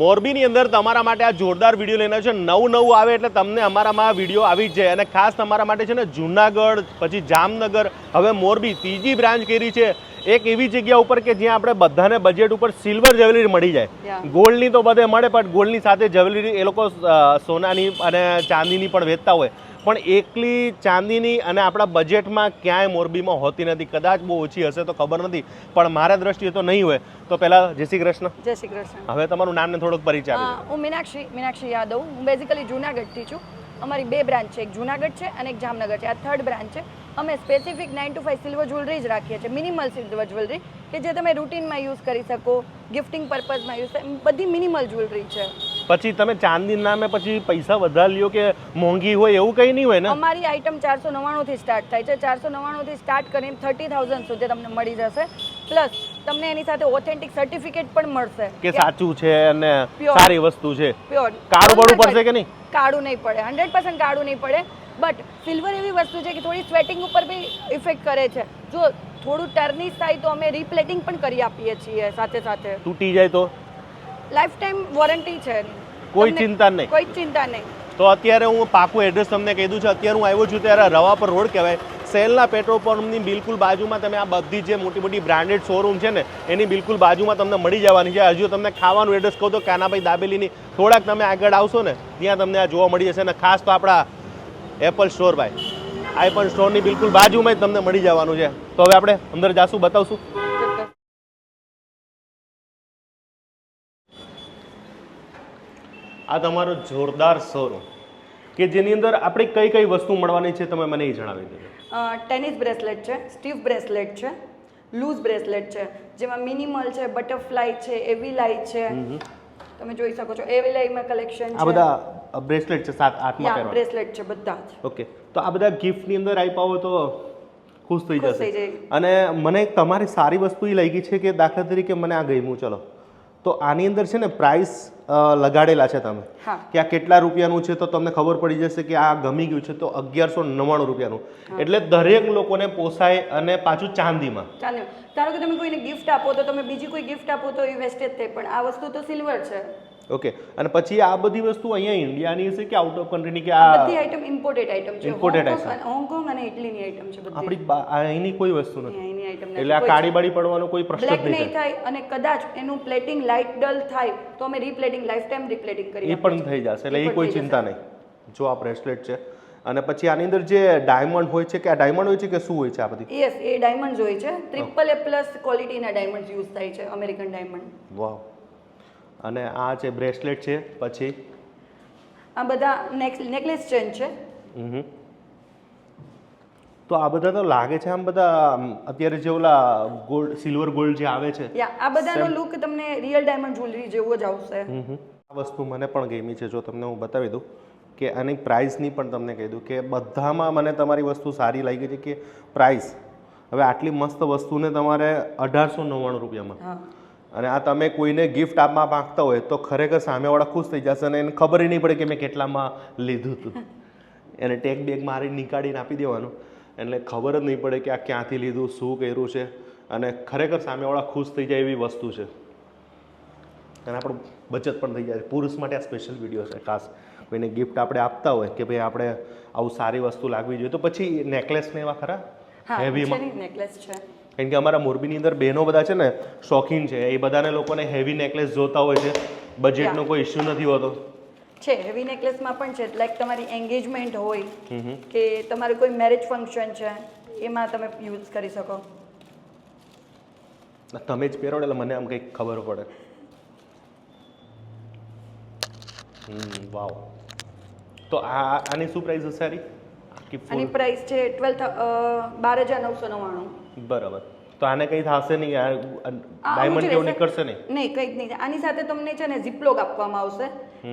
મોરબીની અંદર તમારા માટે આ જોરદાર વીડિયો લઈને છે. નવું નવું આવે એટલે તમને અમારામાં આ વીડિયો આવી જ જાય. અને ખાસ તમારા માટે છે ને જુનાગઢ પછી જામનગર હવે મોરબી ત્રીજી બ્રાન્ચ કરી છે. એક એવી જગ્યા ઉપર કે જ્યાં આપણે બધાને બજેટ ઉપર સિલ્વર જ્વેલરી મળી જાય. ગોલ્ડની તો બધે મળે પણ ગોલ્ડની સાથે જ્વેલરી એ લોકો સોનાની અને ચાંદીની પણ વેચતા હોય. પણ એકલી ચાંદીની અને આપણા બજેટમાં ક્યાંય મોરબીમાં હોતી નથી. કદાચ બહુ ઓછી હશે તો ખબર નથી પણ મારા દ્રષ્ટિએ તો નહીં હોય. તો પહેલાં જય શ્રી કૃષ્ણ. જય શ્રી કૃષ્ણ. હવે તમારું નામને થોડોક પરિચય હું મીનાક્ષી મીનાક્ષી યાદવ. હું બેઝિકલી જુનાગઢથી છું. અમારી બે બ્રાન્ચ છે. એક જુનાગઢ છે અને એક જામનગર છે. આ થર્ડ બ્રાન્ચ છે. અમે specific nine two five silver jewellery જ રાખીએ છીએ. મિનિમલ સિલ્વર જ્વેલરી કે જે તમે રૂટીનમાં યુઝ કરી શકો ગિફ્ટિંગ પર્પઝમાં યુઝ બધી મિનિમલ જ્વેલરી છે. પછી તમે ચાંદી નામે પછી પૈસા વધારે લ્યો કે મોંઘી હોય એવું કંઈ નહીં હોય ને? અમારી આઈટમ ચારસો નવ્વાણુંથી સ્ટાર્ટ થાય છે. ચારસો નવ્વાણુંથી સ્ટાર્ટ કરીને થર્ટી થાઉઝન્ડ સુધી તમને મળી જશે. પ્લસ તમને એની સાથે ઓથેન્ટિક સર્ટિફિકેટ પણ મળશે. કે સાચું છે અને સારી વસ્તુ છે. પ્યોર કાળું પડવું પડશે કે નહીં? કાળું નહીં પડે. હંડ્રેડ પર્સન્ટ કાળું નહીં પડે. બટ સિલ્વર એવી વસ્તુ છે કે થોડી સ્વેટિંગ ઉપર બી ઇફેક્ટ કરે છે. જો થોડું ટર્નિશ થાય તો અમે રિપ્લેટિંગ પણ કરી આપીએ છીએ સાથે સાથે. તૂટી જાય તો? લાઈફ ટાઈમ વોરંટી છે. કોઈ ચિંતા નહીં. કોઈ ચિંતા નહીં. તો અત્યારે હું પાકું એડ્રેસ તમને કહી દઉં છું. અત્યારે હું આવ્યો છું ત્યારે રવા પર રોડ કહેવાય. સેલના પેટ્રોલ પંપની બિલકુલ બાજુમાં તમે આ બધી જે મોટી મોટી બ્રાન્ડેડ શોરૂમ છે ને એની બિલકુલ બાજુમાં તમને મળી જવાની છે. હજુ તમને ખાવાનું એડ્રેસ કહું તો કાનાભાઈ દાબેલીની. થોડાક તમે આગળ આવશો ને ત્યાં તમને આ જોવા મળી જશે. અને ખાસ તો આપણા એપલ સ્ટોર ભાઈ. આઈપલ સ્ટોરની બિલકુલ બાજુમાં જ તમને મળી જવાનું છે. તો હવે આપણે અંદર જાશું બતાવશું. આ તમારો જોરદાર શોરૂમ કે જેની અંદર આપણે કઈ કઈ વસ્તુ મળવાની છે તમે મને એ જણાવી દેજો ટેનિસ બ્રેસલેટ છે સ્ટીવ બ્રેસલેટ છે લૂઝ બ્રેસલેટ છે જેમાં મિનિમલ છે બટરફ્લાય છે એવી લાઈ છે તમે જોઈ શકો છો એવી લાઈમાં કલેક્શન આ બધા બ્રેસલેટ છે સાત આઠમાં પહેરવા બ્રેસલેટ છે બધા જ. ઓકે તો આ બધા ગિફ્ટની અંદર આપ્યા હોય તો ખુશ થઈ જશે. અને મને તમારી સારી વસ્તુ એ લાગી છે કે દાખલા તરીકે મને આ ગમ્યું ચલો. તો આની અંદર છે ને પ્રાઇસ લગાડેલા છે તમે. કે આ કેટલા રૂપિયાનું છે તો તમને ખબર પડી જશે કે આ ગમી ગયું છે તો અગિયારસો નવ્વાણું રૂપિયાનું. એટલે દરેક લોકોને પોસાય અને પાછું ચાંદીમાં. ધારો કે તમે કોઈને ગિફ્ટ આપો તો તમે બીજી કોઈ ગિફ્ટ આપો તો એ વેસ્ટેજ થાય. પણ આ વસ્તુ તો સિલ્વર છે. ઓકે અને પછી આ બધી વસ્તુ અહીંયા ઇન્ડિયાની છે કે આઉટ ઓફ કન્ટ્રીની કે આ બધી આઇટમ ઇમ્પોર્ટેડ આઈટમ છે? ઇમ્પોર્ટેડ આઇટમ હોંગકોંગ અને ઇટલીની આઈટમ છે બધી. આપણી અહીંની કોઈ વસ્તુ નથી. અહીંની આઈટમ એટલે આ કાળી બાળી પડવાનો કોઈ પ્રશ્ન જ નહીં થાય. અને કદાચ એનું પ્લેટિંગ લાઇટ ડલ થાય તો અમે રીપ્લેટિંગ લાઈફ ટાઈમ રીપ્લેટિંગ કરી એ પણ થઈ જશે. એટલે એ કોઈ ચિંતા નહીં. જો આ બ્રેસલેટ છે. અને પછી આની અંદર જે ડાયમંડ હોય છે કે આ ડાયમંડ હોય છે કે શું હોય છે આ બધી? યસ એ ડાયમંડ હોય છે. ટ્રિપલ એ પ્લસ ક્વોલિટીના ડાયમંડ યુઝ થાય છે અમેરિકન ડાયમંડ વાવ અને આ છે બ્રેસલેટ છે પછી? આ બધા નેકલેસ ચેન છે. હમ તો આ બધા તો લાગે છે આમ બધા અત્યારે જે ઓલા ગોલ્ડ સિલ્વર ગોલ્ડ જે આવે છે આ બધાનો લુક તમને રિયલ ડાયમંડ જ્વેલરી જેવો જ આવશે. આ વસ્તુ મને પણ ગમી છે જો તમને હું બતાવી દઉં કે આની પ્રાઇસની પણ તમને કહી દઉં કે બધામાં મને તમારી વસ્તુ સારી લાગી છે કે પ્રાઇસ. હવે આટલી મસ્ત વસ્તુને તમારે અઢારસો નવ્વાણું રૂપિયામાં. અને આ તમે કોઈને ગિફ્ટ આપવા માંગતા હોય તો ખરેખર સામેવાળા ખુશ થઈ જશે અને એને ખબર નહીં પડે કે મેં કેટલામાં લીધું હતું. એને ટેગ બેગ મારી નીકાળીને આપી દેવાનું. એટલે ખબર જ નહીં પડે કે આ ક્યાંથી લીધું શું કર્યું છે. અને ખરેખર સામેવાળા ખુશ થઈ જાય એવી વસ્તુ છે. અને આપણું બચત પણ થઈ જાય પુરુષ માટે આ સ્પેશિયલ વીડિયો છે. ખાસ કોઈને ગિફ્ટ આપણે આપતા હોય કે ભાઈ આપણે આવું સારી વસ્તુ લાગવી જોઈએ તો પછી નેકલેસ ને એવા ખરા? હેવીમાં નેકલેસ છે. કારણ કે અમારા મોરબીની અંદર બહેનો બધા છે ને શોખીન છે. એ બધાને લોકોને હેવી નેકલેસ જોતા હોય છે. બજેટનો કોઈ ઇશ્યુ નથી હોતો. છે હેવી નેકલેસમાં પણ છે. લાઈક તમારી એન્ગેજમેન્ટ હોય. કે તમારે કોઈ મેરેજ ફંક્શન છે એમાં તમે યુઝ કરી શકો. તમે જ પહેરો એટલે મને આમ કંઈક ખબર પડે. વાવ તો આ આની શું પ્રાઇસ હશે આની? પ્રાઇસ છે ટ્વેલ્થ બાર હજાર નવસો નવ્વાણું. બરાબર. તો આને કંઈ થશે નહીં આ ડાયમંડ કેવું નીકળશે નહીં? નહીં કંઈ જ નહીં આની સાથે તમને છે ને ઝીપલોક આપવામાં આવશે.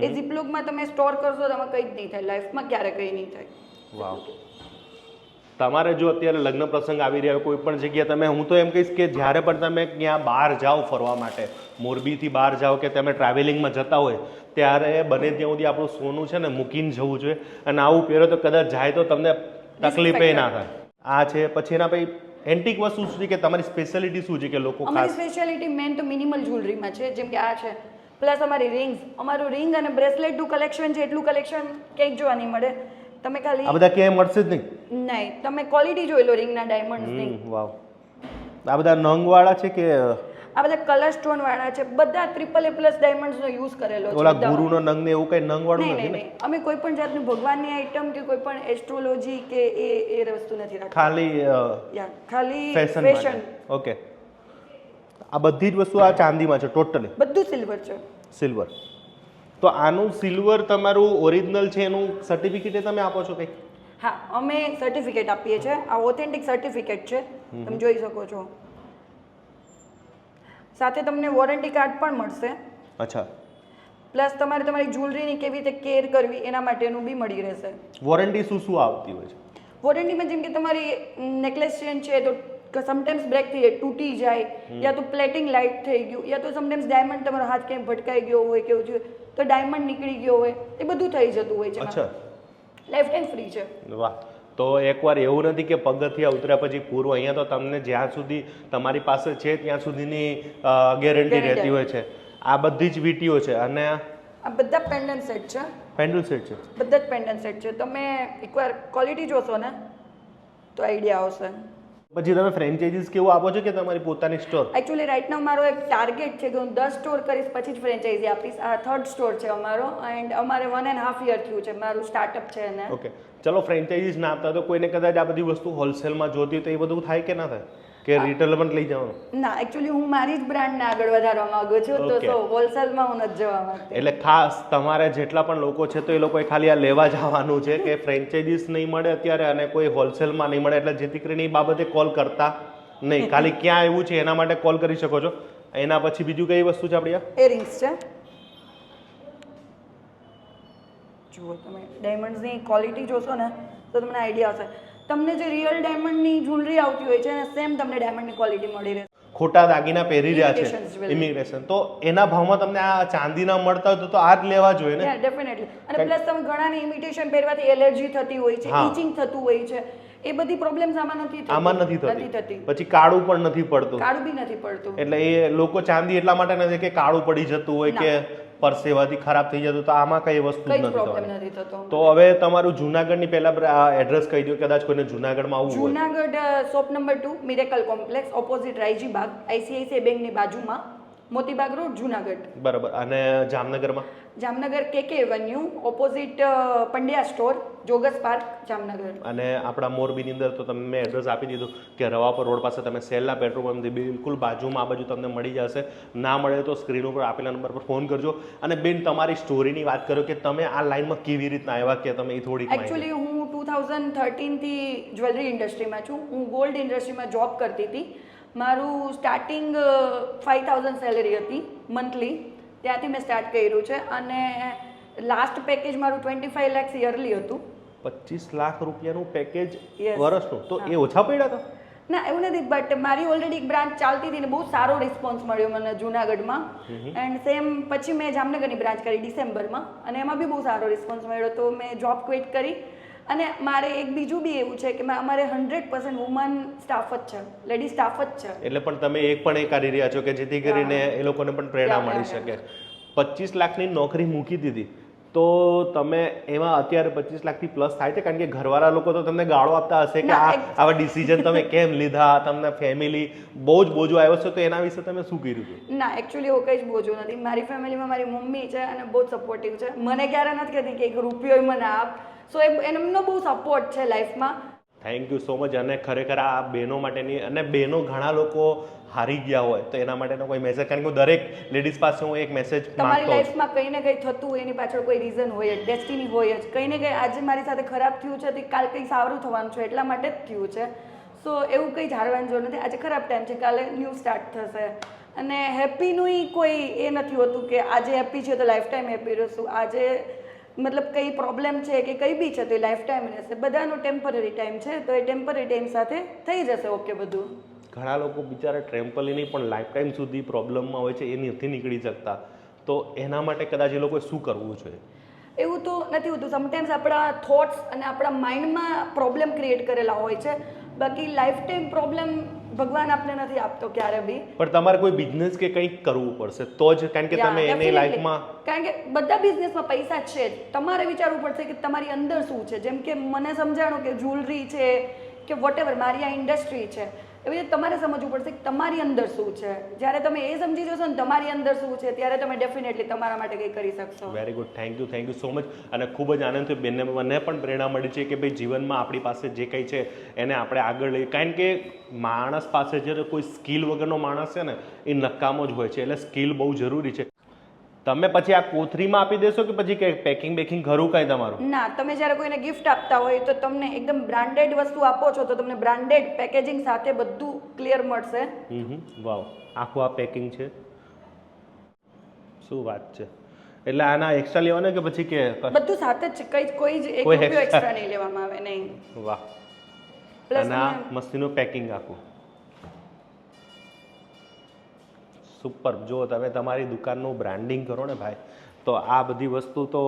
એ ઝીપલોકમાં તમે સ્ટોર કરશો તો આમાં કંઈ જ નહીં થાય. લાઈફમાં ક્યારે કંઈ નહીં થાય. વાવ. તમારે જો અત્યારે લગ્ન પ્રસંગ આવી રહ્યા કોઈ પણ જગ્યાએ તમે હું તો એમ કહીશ કે જ્યારે પણ તમે ક્યાં બહાર જાઓ ફરવા માટે મોરબીથી બહાર જાઓ કે તમે ટ્રાવેલિંગમાં જતા હોય ત્યારે બને ત્યાં સુધી આપણું સોનું છે ને મૂકીને જવું જોઈએ. અને આવું પહેરો તો કદાચ જાય તો તમને તકલીફે ના થાય. આ છે પછી એના પછી એન્ટિક વસ્તુ શું છે કે તમારી સ્પેશિયાલિટી શું છે કે લોકો અમારી સ્પેશિયાલિટી મેન તો મિનિમલ જ્વેલરીમાં છે જેમ કે આ છે. પ્લસ અમારી રિંગ્સ અમારું રિંગ અને બ્રેસલેટનું કલેક્શન છે એટલું કલેક્શન ક્યાંક જોવા નહીં મળે. તમે આ ખાલી બધા ક્યાંય મળશે જ નહીં? નહીં. તમે ક્વોલિટી જોઈ લો રિંગના ડાયમંડ્સની હમ, વાવ. આ બધા નંગવાળા છે કે આ બધા કલર સ્ટોન વાળા છે બધા ટ્રિપલ એ પ્લસ ડાયમંડ્સનો યુઝ કરેલો છે ઓલા ગુરુનો નંગ ને એવું કઈ નંગ વાળું નથી ને? અમે કોઈ પણ જાતનું ભગવાનની આઈટમ કે કોઈ પણ એસ્ટ્રોલોજી કે એ એ વસ્તુ નથી રાખતા. ખાલી ખાલી ફેશન ઓકે આ બધી જ વસ્તુ આ ચાંદીમાં છે ટોટલી બધું સિલ્વર છે. સિલ્વર તો આનું સિલ્વર તમારું ઓરિજિનલ છે એનું સર્ટિફિકેટ તમે આપો છો કંઈક? હા અમે સર્ટિફિકેટ આપીએ છીએ. આ ઓથેન્ટિક સર્ટિફિકેટ છે. તમે જોઈ શકો છો. સાથે તમને વોરંટી કાર્ડ પણ મળશે. અચ્છા. પ્લસ તમારે તમારી જ્વેલરીની કેવી રીતે કેર કરવી એના માટેનું બી મળી રહેશે. વોરંટી શું શું આવતી હોય છે? વોરંટીમાં જેમ કે તમારી નેકલેસ ચેન છે તો સમટાઈમ્સ બ્રેક થઈ જાય તૂટી જાય યા તો પ્લેટિંગ લાઇટ થઈ ગયું યા તો સમટાઈમ્સ ડાયમંડ તમારો હાથ ક્યાંય ભટકાઈ ગયો હોય કેવું છે તો ડાયમંડ નીકળી ગયો હોય એ બધું થઈ જતું હોય છે. અચ્છા. લાઈફ ટાઈમ ફ્રી છે. વાહ. તો એકવાર એવું નથી કે પગથિયા ઉતર્યા પછી પૂરું. અહીંયા તો તમને જ્યાં સુધી તમારી પાસે છે ત્યાં સુધીની ગેરંટી રહેતી હોય છે. આ બધી જ વીટીઓ છે. અને આ બધા પેન્ડન સેટ છે. પેન્ડલ સેટ છે. બધા જ પેન્ડન સેટ છે. તમે એકવાર ક્વોલિટી જોશો ને તો આઈડિયા આવશે. પછી તમે ફ્રેન્ચાઇઝીસ કેવું આપો છો કે તમારી પોતાની સ્ટોર એકચ્યુઅલી રાઈટ નાઉ મારો એક ટાર્ગેટ છે કે હું દસ સ્ટોર કરીશ પછી જ ફ્રેન્ચાઇઝી આપીશ. આ થર્ડ સ્ટોર છે અમારો. એન્ડ અમારે વન એન્ડ હાફ યર થયું છે. મારું સ્ટાર્ટઅપ છે એને. ઓકે ચલો ફ્રેન્ચાઇઝીસ ના આપતા તો કોઈને કદાચ આ બધી વસ્તુ હોલસેલમાં જોતી તો એ બધું થાય કે ના થાય? કે રિટેલ પણ લઈ જવાનું? ના એકચ્યુઅલી હું મારી જ બ્રાન્ડને આગળ વધારવા માંગુ છું તો હોલસેલમાં હું નથી જવા માંગતી. એટલે ખાસ તમારે જેટલા પણ લોકો છે તો એ લોકોએ ખાલી આ લેવા જવાનું છે કે ફ્રેન્ચાઇઝીસ નહીં મળે અત્યારે અને કોઈ હોલસેલમાં નહીં મળે એટલે જેથી કરીને એ બાબતે કોલ કરતા નહીં. ખાલી ક્યાં આવ્યું છે એના માટે કોલ કરી શકો છો. એના પછી બીજું કઈ વસ્તુ છે આપણી એરિંગ્સ છે. જુઓ તમે. ડાયમંડ્સની ક્વોલિટી જોશો ને તો તમને આઈડિયા આવશે તમને જે રિયલ ડાયમંડની જ્વેલરી આવતી હોય છે સેમ તમને ડાયમંડની ક્વોલિટી મળી રહે ખોટા દાગીના પહેરી રહ્યા છે. ઇમિગ્રેશન તો એના ભાવમાં તમને આ ચાંદીના મળતા હોય તો આ જ લેવા જોઈએ ને? ડેફિનેટલી અને પ્લસ તમે ઘણાને ઇમિટેશન પહેરવાથી એલર્જી થતી હોય છે હા. ઇચિંગ થતું હોય છે. એ બધી પ્રોબ્લેમ્સ આમાં નથી થતી. આમાં નથી થતી. પછી કાળું પણ નથી પડતું. કાળું બી નથી પડતું. એટલે એ લોકો ચાંદી એટલા માટે નથી કે કાળું પડી જતું હોય કે પરસેવાથી ખરાબ થઈ જતું તો આમાં કઈ વસ્તુ નથી થતો. તો હવે તમારું જુનાગઢની પહેલા એડ્રેસ કહી દો કદાચ કોઈને જુનાગઢમાં આવવું Junagadh shop number two miracle complex opposite Raiji Baug ICICI બેંકની બાજુમાં. મોતીબાગ રોડ જુનાગઢ. બરાબર. અને જામનગરમાં? Jamnagar KK avenue opposite Pandya store joggers park Jamnagar. અને આપણા મોરબીની અંદર તો તમે મેં એડ્રેસ આપી દીધું કે રવાપર રોડ પાસે તમે સેલના પેટ્રોલ પંપથી બિલકુલ બાજુમાં આ બાજુ તમને મળી જશે. ના મળે તો સ્ક્રીન ઉપર આપેલા નંબર પર ફોન કરજો. અને બેન તમારી સ્ટોરીની વાત કરો કે તમે આ લાઈનમાં કેવી રીતના આવ્યા કે તમે એ થોડી એકચ્યુઅલી હું ટુ થાઉઝન્ડ થર્ટીનથી જ્વેલરી ઇન્ડસ્ટ્રીમાં છું. હું ગોલ્ડ ઇન્ડસ્ટ્રીમાં જોબ કરતી હતી. મારું સ્ટાર્ટિંગ ફાઇવ થાઉઝન્ડ સેલેરી હતી મંથલી ત્યાંથી મેં સ્ટાર્ટ કર્યું છે અને લાસ્ટ પેકેજ મારું ટ્વેન્ટી ફાઇવ લેક્સ યરલી હતું. પચીસ લાખ રૂપિયાનું પેકેજ. વર્ષનું. તો એ ઓછા પડ્યા હતા ના એવું નથી બટ મારી ઓલરેડી એક બ્રાન્ચ ચાલતી હતી ને બહુ સારો રિસ્પોન્સ મળ્યો મને જુનાગઢમાં. એન્ડ સેમ પછી મેં જામનગરની બ્રાન્ચ કરી ડિસેમ્બરમાં અને એમાં બી બહુ સારો રિસ્પોન્સ મળ્યો. તો મેં જોબ ક્વિટ કરી અને મારે એક બીજું બી એવું છે કે અમારે હંડ્રેડ પર્સન્ટ વુમન સ્ટાફ જ છે લેડી સ્ટાફ જ છે. એટલે પણ તમે એક પણ એ કરી રહ્યા છો કે જેથી કરીને એ લોકોને પણ પ્રેરણા મળી શકે. પચીસ લાખની નોકરી મૂકી દીધી તો તમે એમાં અત્યારે પચીસ લાખથી પ્લસ થાય છે? કારણ કે ઘરવાળા લોકો તો તમને ગાળો આપતા હશે કે આ આવા ડિસિઝન તમે કેમ લીધા? તમને ફેમિલી બહુ જ બોજો આવ્યો છે તો એના વિશે તમે શું કર્યું હતું? ના એકચ્યુઅલી એવું કંઈ જ બોજો નથી. મારી ફેમિલીમાં મારી મમ્મી છે અને બહુ સપોર્ટિવ છે. મને ક્યારે નથી કહેતી કે એક રૂપિયો મને આપ. સો એમનો બહુ સપોર્ટ છે લાઈફમાં થેન્ક યુ સો મચ અને ખરેખર આ બહેનો માટેની અને બહેનો ઘણા લોકો હારી ગયા હોય તો એના માટેનો કોઈ મેસેજ કારણ કે દરેક લેડીઝ પાસે હું એક મેસેજ તમારી લાઈફમાં કંઈ ને કંઈ થતું એની પાછળ કોઈ રીઝન હોય જ ડેસ્ટિની હોય જ. કંઈ ને કંઈ આજે મારી સાથે ખરાબ થયું છે તે કાલ કંઈ સારું થવાનું છે એટલા માટે જ થયું છે. સો એવું કંઈ જાણવાની જરૂર નથી. આજે ખરાબ ટાઈમ છે કાલે ન્યૂ સ્ટાર્ટ થશે. અને હેપીનું કોઈ એ નથી હોતું કે આજે હેપી છે તો લાઈફ ટાઈમ હેપી રહીશું. આજે મતલબ કઈ પ્રોબ્લેમ છે કે કંઈ બી છે તો એ લાઈફ ટાઈમ રહેશે. બધાનો ટેમ્પરરી ટાઈમ છે તો એ ટેમ્પરરી ટાઈમ સાથે થઈ જશે ઓકે બધું? ઘણા લોકો બિચારા ટ્રેમ્પલીની પણ લાઈફ ટાઈમ સુધી પ્રોબ્લેમમાં હોય છે એ નથી નીકળી શકતા. તો એના માટે કદાચ એ લોકોએ શું કરવું જોઈએ? એવું તો નથી હોતું. સમટાઈમ્સ આપણા થોટ્સ અને આપણા માઇન્ડમાં પ્રોબ્લેમ ક્રિએટ કરેલા હોય છે. બાકી લાઈફ ટાઈમ પ્રોબ્લેમ ભગવાન આપને નથી આપતો ક્યારે બી. પણ તમારે કોઈ બિઝનેસ કે કંઈક કરવું પડશે તો જ કારણ કે તમે એની લાઈફમાં કારણ કે બધા બિઝનેસમાં પૈસા છે જ. તમારે વિચારવું પડશે કે તમારી અંદર શું છે? જેમ કે મને સમજાણો કે જ્વેલરી છે કે વોટેવર મારી આ ઇન્ડસ્ટ્રી છે. એવી રીતે તમારે સમજવું પડશે કે તમારી અંદર શું છે. જ્યારે તમે એ સમજી જશો ને તમારી અંદર શું છે, ત્યારે તમે ડેફિનેટલી તમારા માટે કંઈ કરી શકશો. Very good thank you thank you so much અને ખૂબ જ આનંદ થયો. બેનને, મને પણ પ્રેરણા મળી છે કે ભાઈ જીવનમાં આપણી પાસે જે કંઈ છે, એને આપણે આગળ લઈએ કારણ કે માણસ પાસે જ્યારે કોઈ સ્કિલ વગરનો માણસ છે ને, એ નકામો જ હોય છે. એટલે સ્કિલ બહુ જરૂરી છે. તમે પછી આ કોથરીમાં આપી દેશો કે પછી કે પેકિંગ બેકિંગ ખરું કાંઈ તમારું? ના તમે જ્યારે કોઈને ગિફ્ટ આપતા હોય તો તમને એકદમ બ્રાન્ડેડ વસ્તુ આપો છો તો તમને બ્રાન્ડેડ પેકેજિંગ સાથે બધું ક્લિયર મળશે. હમ વાવ આખું આ પેકિંગ છે? શું વાત છે? એટલે આના એક્સ્ટ્રા લેવાના કે પછી કે બધું સાથે જ છે કઈ કોઈ જ એક રૂપિયો એક્સ્ટ્રા નહીં લેવામાં આવે નહીં. વાહ. પ્લસ મસ્તીનું પેકિંગ આખું. સુપર. જો તમે તમારી દુકાનનું બ્રાન્ડિંગ કરો ને ભાઈ તો આ બધી વસ્તુ તો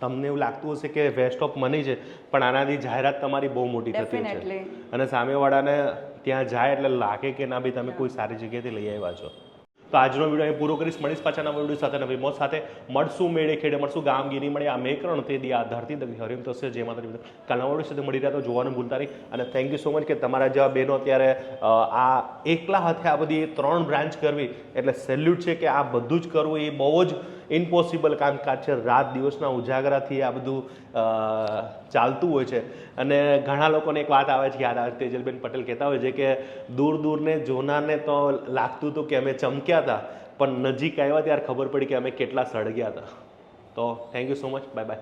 તમને એવું લાગતું હશે કે વેસ્ટ ઓફ મની છે પણ આનાથી જાહેરાત તમારી બહુ મોટી થતી છે. અને સામેવાળાને ત્યાં જાય એટલે લાગે કે ના ભાઈ તમે કોઈ સારી જગ્યાએથી લઈ આવ્યા છો. તો આજનો વીડિયો અહીં પૂરો કરીશ. મળીશ પાછા નવા વીડિયો સાથે, નવી મોત સાથે. મળશું, મેળે ખેડે, મળશું. ગામગીરી મળે, આ મેકરણ તે દી આ ધરતી દગી હરિમ થશે જે માતા પિતા કાલ વીડિયો સાથે મળી રહ્યા તો જોવાનું ભૂલતા નહીં. અને થેન્ક યુ સો મચ કે તમારા જેવા બહેનો અત્યારે આ એકલા હાથે આ બધી ત્રણ બ્રાન્ચ કરવી. એટલે સેલ્યુટ છે કે આ બધું જ કરવું એ બહુ જ ઇમ્પોસિબલ કામકાજ છે રાત દિવસના ઉજાગરાથી આ બધું ચાલતું હોય છે. અને ઘણા લોકોને એક વાત આવે છે યાદ આવે તેજલબેન પટેલ કહેતા હોય છે કે દૂર દૂરને જોનારને તો લાગતું હતું કે અમે ચમક્યા હતા. પણ નજીક આવ્યા ત્યારે ખબર પડી કે અમે કેટલા સળગ્યા હતા. તો thank you so much bye bye